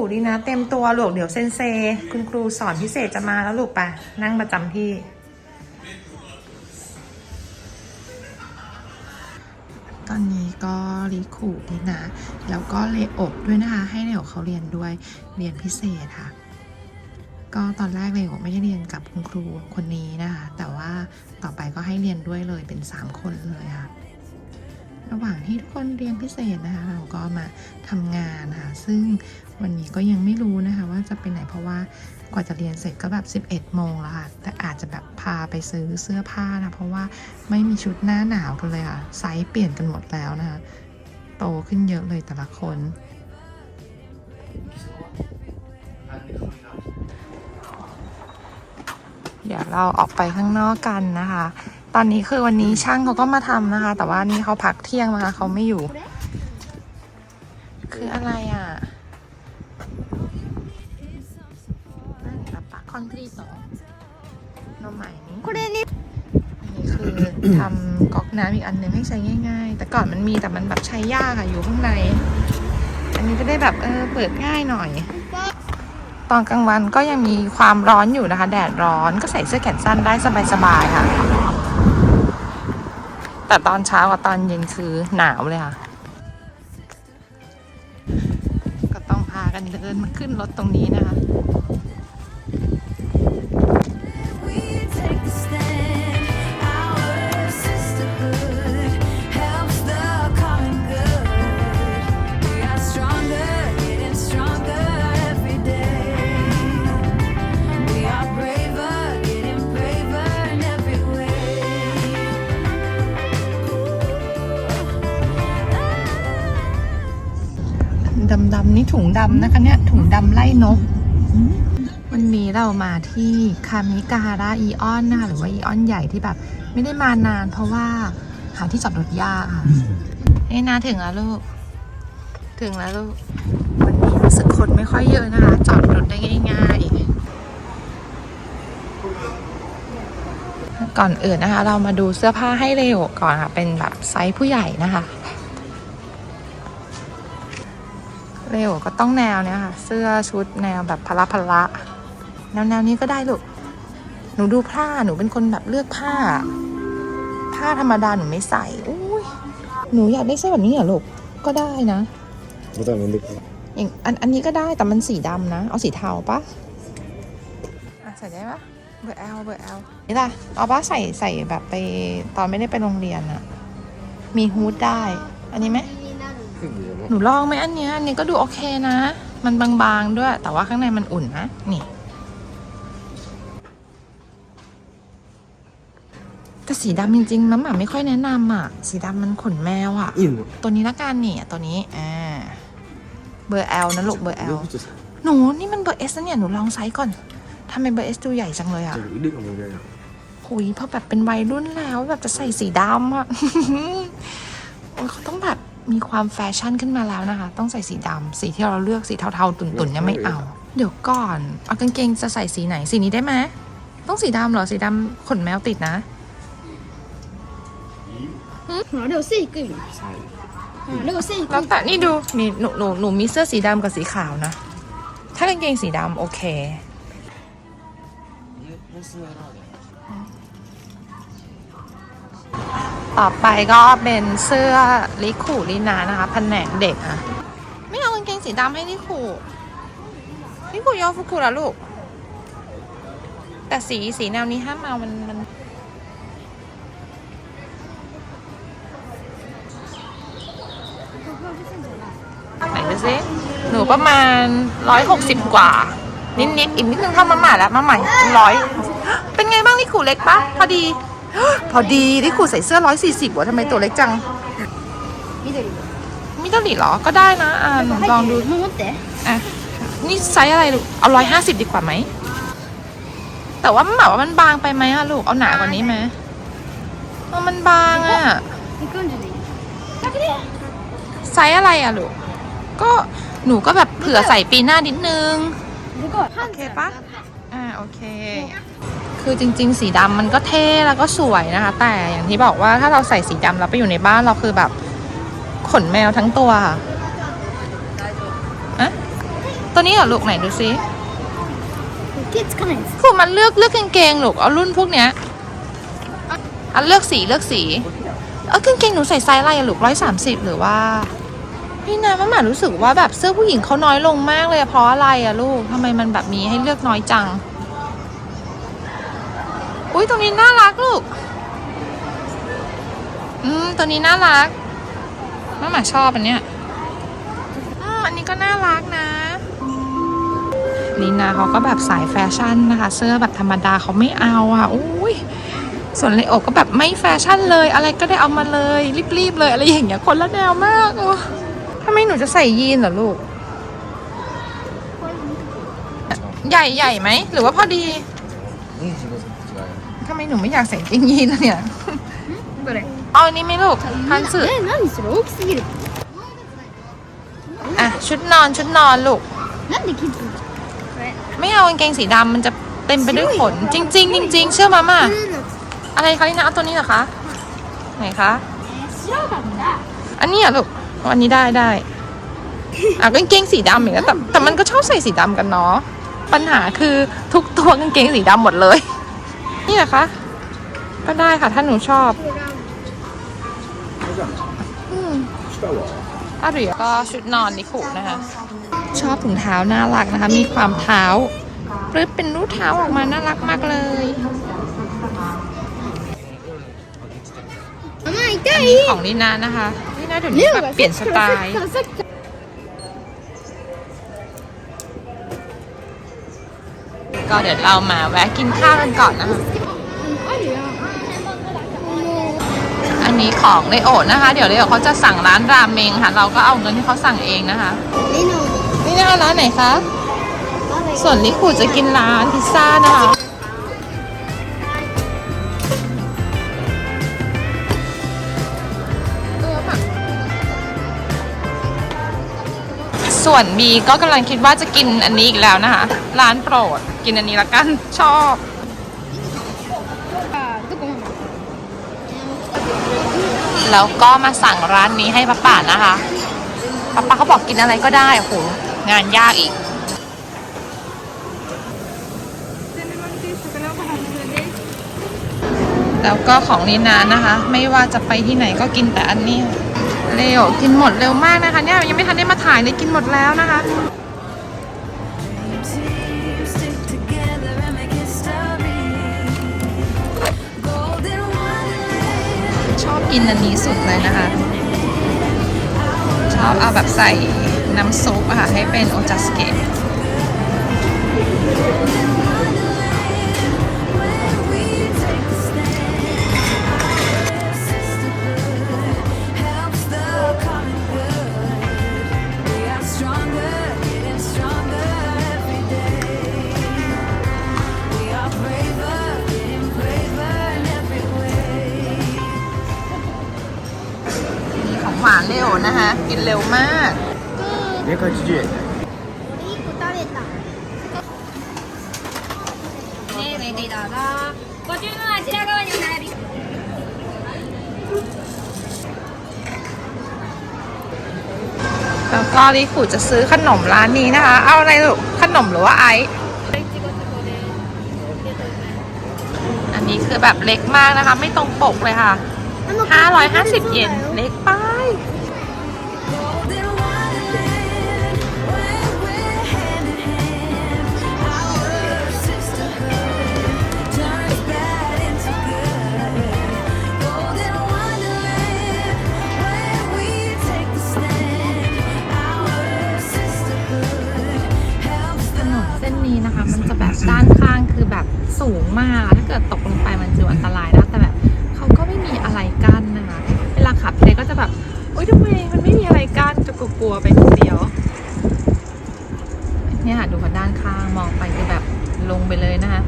ขู่ดีนะ เต็มตัวลูกเดี๋ยวเซนเซ คุณครูสอนพิเศษจะมาแล้วลูกไปนั่งประจำที่ ตอนนี้ก็รีขู่ดีนะ แล้วก็เลโอบด้วยนะคะ ให้เลโอเขาเรียนด้วยเรียนพิเศษค่ะ ก็ตอนแรกเลโอบไม่ได้เรียนกับคุณครูคนนี้นะคะ แต่ว่าต่อไปก็ให้เรียนด้วยเลยเป็น 3 คนเลยค่ะ ระหว่างที่ทุกคนเรียนพิเศษนะคะเราก็มาทำงานค่ะซึ่งวันนี้ก็ยังไม่รู้นะคะว่าจะไปไหนเพราะว่ากว่าจะเรียนเสร็จก็แบบ 11 โมงแล้วค่ะ แต่อาจจะแบบพาไปซื้อเสื้อผ้านะ เพราะว่าไม่มีชุดหน้าหนาวกันเลยค่ะ ไซส์เปลี่ยนกันหมดแล้วนะคะ โตขึ้นเยอะเลยแต่ละคน เดี๋ยวเราออกไปข้างนอกกันนะคะ ตอนนี้คือวันนี้ช่างเขาก็มาทำนะคะ แต่ว่านี่เขาพักเที่ยงมาเขาไม่อยู่ คืออะไรอะนั่นกระปะคอนกรีตหรอน้องใหม่นี่นี่คือทำก๊อกน้ำอีกอันหนึ่งให้ใช้ง่าย ๆ แต่ก่อนมันมีแต่มันแบบใช้ยากอะอยู่ข้างใน อันนี้ก็ได้แบบเออเปิดง่ายหน่อย ตอนกลางวันก็ยังมีความร้อนอยู่นะคะ แดดร้อนก็ใส่เสื้อแขนสั้นได้สบายๆค่ะ แต่ตอนเช้ากับตอนเย็นคือหนาวเลยค่ะ ก็ต้องพากันเดินมาขึ้นรถตรงนี้นะคะ นี่ถุงดำนะคะเนี่ย ถุงดำไล่นก วันนี้เรามาที่คามิกาฮาระอีออนนะคะหรือว่าอีออนใหญ่ที่แบบ ไม่ได้มานาน เพราะว่าหาที่จอดรถยากค่ะเอ้ยนาถึงแล้วลูก ถึงแล้วลูก วันนี้รู้สึกคนไม่ค่อยเยอะนะคะ จอดรถได้ง่ายๆ ก่อนอื่นนะคะ เรามาดูเสื้อผ้าให้เร็วก่อนค่ะ เป็นแบบไซส์ผู้ใหญ่นะคะ เร็วก็ต้องแนวเนี้ยค่ะ เสื้อชุดแนวแบบพละพละแนวแนวนี้ก็ได้ลูก หนูดูผ้าหนูเป็นคนแบบเลือกผ้า ผ้าธรรมดาหนูไม่ใส่อุ้ยหนูอยากได้เสื้อแบบนี้เหรอลูกก็ได้นะก็แต่มันดึกอย่างอันอันนี้ก็ได้แต่มันสีดำนะ เอาสีเทาปะะใส่ได้ปะเบอร์แอลเบอร์แอลนี่ล่ะเอาปะใส่ใส่แบบไปตอนไม่ได้ไปโรงเรียนอะมีฮูดได้ อันนี้ไหม หนูลองไหมอันเนี้ยอันนี้ก็ดูโอเคนะ มันบางๆด้วย แต่ว่าข้างในมันอุ่นนะ นี่ แต่สีดำจริงๆมัมหมาไม่ค่อยแนะนำอะ สีดำมันขนแมวอะ อิ่มตัวนี้ละกันนี่อะตัวนี้ อ่า เบอร์ L นะลูกเบอร์ L หนูนี่มันเบอร์ S นะเนี่ย หนูลองไซส์ก่อนทำไมเบอร์ S ดูใหญ่จังเลยอะดึกออกมาเลยอะหุยพอแบบเป็นวัยรุ่นแล้วแบบจะใส่สีดำอะเขาต้องแบบ มีความแฟชั่นขึ้นมาแล้วนะคะ ต้องใส่สีดำสีที่เราเลือกสีเทาๆ ตุ่นๆยังไม่เอา เดี๋ยวก่อนเอากางเกงจะใส่สีไหนสีนี้ได้ไหมต้องสีดำเหรอสีดำขนแมวติดนะหาเดี๋ยวสีกึ่นใช่หาเดี๋ยวสีกึ่งแล้วแต่นี่ดูมีหนูหนูหนูมีเสื้อสีดำกับสีขาวนะ ถ้ากางเกงสีดำโอเค ต่อไปก็เป็นเสื้อลิคูลินานะคะแผนกเด็กอะไม่เอากางเกงสีดำให้ลิคูลิคูยอฟุกุละลูก แต่สีสีแนวนี้ห้ามเอามันมันไหนดูซิหนูประมาณร้อยหกสิบกว่า นิดนิดๆอีกนิดนึงเท่ามาหมาแล้วมาใหม่ร้อยเป็นไงบ้างลิขู่เล็กปะพอดี พอดีที่ครูใส่เสื้อร้อยสี่สิบวะทำไมตัวเล็กจัง มิเตอร์ลิเหรอ ก็ได้นะอ่าหนูลองดูนู้นแต่อะ นี่ไซส์อะไรลูก เอาร้อยห้าสิบดีกว่าไหม แต่ว่ามัแบบว่ามันบางไปไหมอะลูก เอาหนากว่านี้ไหมเออมันบางอะไซส์อะไรอะลูก ก็หนูก็แบบเผื่อใส่ปีหน้านิดนึง โอเคปะอ่าโอเค คือจริง ๆ สีดำมันก็เท่แล้วก็สวยนะคะ แต่อย่างที่บอกว่าถ้าเราใส่สีดำเราไปอยู่ในบ้านเราคือแบบขนแมวทั้งตัวค่ะอะตัวนี้เหรอลูกไหนดูซิคือมันเลือกเลือกกางเกงลูกเอารุ่นพวกเนี้ยอันเลือกสีเลือกสี เออกางเกงหนูใส่ไซส์อะไรลูกร้อยสามสิบหรือว่าพี่นาแม่หมารู้สึกว่าแบบเสื้อผู้หญิงเขาน้อยลงมากเลยเพราะอะไรอะลูกทำไมมันแบบมีให้เลือกน้อยจัง อุ้ยตัวนี้น่ารักลูก อืมตัวนี้น่ารักน้อหมาชอบอันเนี้ยอืมอันนี้ก็น่ารักนะ นี่นะเขาก็แบบสายแฟชั่นนะคะ เสื้อแบบธรรมดาเขาไม่เอาอะอุ้ยส่วนเลโอก็แบบไม่แฟชั่นเลย อะไรก็ได้เอามาเลยรีบๆเลยอะไรอย่างเงี้ยคนละแนวมากอะทำไมหนูจะใส่ยีนเหรอลูก ใหญ่ใหญ่ไหมหรือว่าพอดี ทำไมหนูไม่อยากใส่กางเกงยีนล่ะเนี่ย どれ เอาอันนี้ไหมลูกพันสึ え何それ大きすぎる อ่ะชุดนอนชุดนอนลูก なんでキッズこれ ไม่เอากางเกงสีดำมันจะเต็มไปด้วยขน จริง ๆ จริง ๆ เชื่อมาม่า ブルーの อะไรคะนี่นะเอาตัวนี้เหรอคะ ไหนคะ 白なんだ อันนี้อ่ะลูกเอาอันนี้ได้ได้อ่ะกางเกงสีดำอย่างนี้ยแต่แต่มันก็ชอบใส่สีดำกันเนาะ ปัญหาคือทุกตัวกางเกงสีดำหมดเลย นี่เหรอคะ ก็ได้ค่ะ ถ้าหนูชอบอืมอาหรือก็ชุดนอนนิคุนะคะ ชอบถุงเท้าน่ารักนะคะ มีความเท้าปรึบเป็นรูปเท้าออกมาน่ารักมากเลยของนี่นานะคะ นี่นาเดี๋ยวนี้แบบเปลี่ยนสไตล์ ก็เดี๋ยวเรามาแวะกินข้าวกันก่อนนะคะ อันนี้ของเลโอนะคะ เดี๋ยวเลโอเขาจะสั่งร้านรามเมงค่ะ เราก็เอาเงินที่เขาสั่งเองนะคะนี่น่าร้านไหนคะ ส่วนลิคูจะกินร้านพิซซ่านะคะส่วนบีก็กำลังคิดว่าจะกินอันนี้อีกแล้วนะคะ ร้านโปรดกินอันนี้ละกัน ชอบแล้วก็มาสั่งร้านนี้ให้ป้าป่านะคะป้าป่าเขาบอกกินอะไรก็ได้โหงานยากอีก แล้วก็ของนีนานะคะ ไม่ว่าจะไปที่ไหนก็กินแต่อันนี้ เร็ว กินหมดเร็วมากนะคะ เนี่ยยังไม่ทันได้มาถ่ายเลยกินหมดแล้วนะคะ กินอันนี้สุดเลยนะคะ ชอบเอาแบบใส่น้ำซุปอะค่ะให้เป็นโอจัสเกะ กินเร็วมาก 280円ね1個食べたねえ、レディーどうぞ。ご注文あちら側にお並び。 แล้วก็ลิขุจะซื้อขนมร้านนี้นะคะ เอาอะไรลูกขนมหรือว่าไอซ์อันนี้คือแบบเล็กมากนะคะ ไม่ตรงปกเลยค่ะ 550 เยน เล็กไป Golden สูงมาก ถ้าเกิดตกลงไปมันจะอันตรายนะแต่แบบเขาก็ไม่มีอะไรกั้นนะคะเวลาขับเลยก็จะแบบโอ๊ยทำไมมันไม่มีอะไรกั้นจะกลัวๆไปคนเดียวเนี่ยค่ะดูค่ะด้านข้างมองไปจะแบบลงไปเลยนะคะ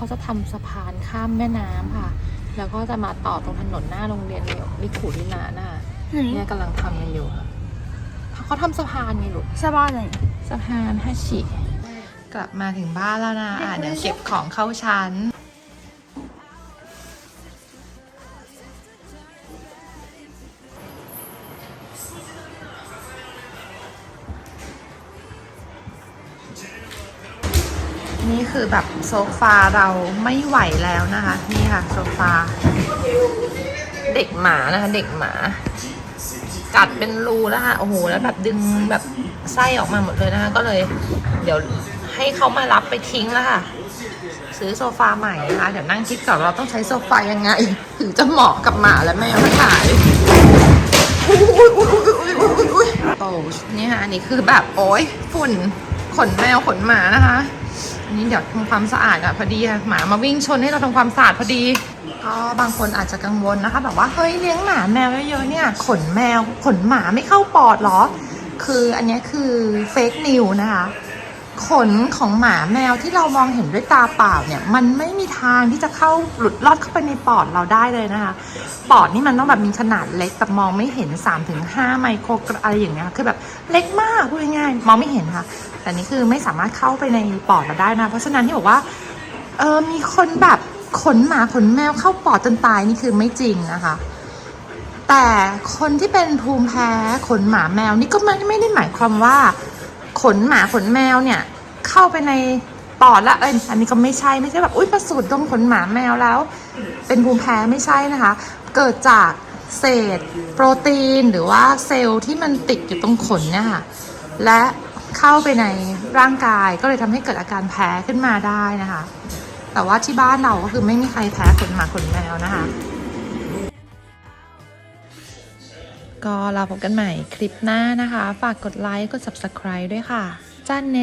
เขาจะทำสะพานข้ามแม่น้ำค่ะ แล้วก็จะมาต่อตรงถนนหน้าโรงเรียนเนี่ยลิขูลินาน่ะเนี่ยกำลังทำกันอยู่ค่ะเขาทำสะพานไงลูกสะพานไหนสะพานฮาชิกลับมาถึงบ้านแล้วนะอะเดี๋ยวเก็บของเข้าชั้น คือแบบโซฟาเราไม่ไหวแล้วนะคะ นี่ค่ะโซฟา เด็กหมานะคะ เด็กหมา กัดเป็นรูแล้วค่ะโอ้โหแล้วแบบดึงแบบไส้ออกมาหมดเลยนะคะ ก็เลย เดี๋ยวให้เขามารับไปทิ้งแล้วค่ะ ซื้อโซฟาใหม่นะคะเดี๋ยวนั่งคิดก่อนเราต้องใช้โซฟายังไง ถึงจะเหมาะกับหมาและแมวมาขายอุ้ยอุ้ยอุ้ยอุ้ยอุ้ยอุ้ยอุ้ยโอ้นี่ค่ะอันนี้คือแบบโอ้ยฝุ่นขนแมวขนหมานะคะ นี้เดี๋ยวทำความสะอาดอะพอดีค่ะหมามาวิ่งชนให้เราทำความสะอาดพอดีก็บางคนอาจจะกังวลนะคะ แบบว่าเฮ้ยเลี้ยงหมาแมวเยอะๆเนี่ย ขนแมวขนหมาไม่เข้าปอดเหรอ คืออันนี้คือเฟกนิวนะคะ ขนของหมาแมวที่เรามองเห็นด้วยตาเปล่าเนี่ยมันไม่มีทางที่จะเข้าหลุดลอดเข้าไปในปอดเราได้เลยนะคะปอดนี่มันต้องแบบมีขนาดเล็กแบบมองไม่เห็น 3-5 ไมโครกรัมอะไรอย่างเงี้ยคือแบบเล็กมากพูดง่ายๆมองไม่เห็นค่ะ แต่นี่คือไม่สามารถเข้าไปในปอดเราได้นะ เพราะฉะนั้นที่บอกว่าเออมีคนแบบขนหมาขนแมวเข้าปอดจนตายนี่คือไม่จริงนะคะแต่คนที่เป็นภูมิแพ้ขนหมาแมวนี่ก็ไม่ไม่ได้หมายความว่า ขนหมาขนแมวเนี่ย เข้าไปในปอดละเอยอันนี้ก็ไม่ใช่ไม่ใช่แบบอุ้ยประสูติตรงขนหมาแมวแล้ว เป็นภูมิแพ้ไม่ใช่นะคะ เกิดจากเศษ โปรตีนหรือว่าเซลล์ที่มันติดอยู่ตรงขนเนี่ยค่ะและเข้าไปในร่างกายก็เลยทำให้เกิดอาการแพ้ขึ้นมาได้นะคะ แต่ว่าที่บ้านเราก็คือไม่มีใครแพ้ขนหมาขนแมวนะคะ ก็เราพบกันใหม่คลิปหน้านะคะ ฝากกดไลค์ กด subscribe ด้วยค่ะจ้านเน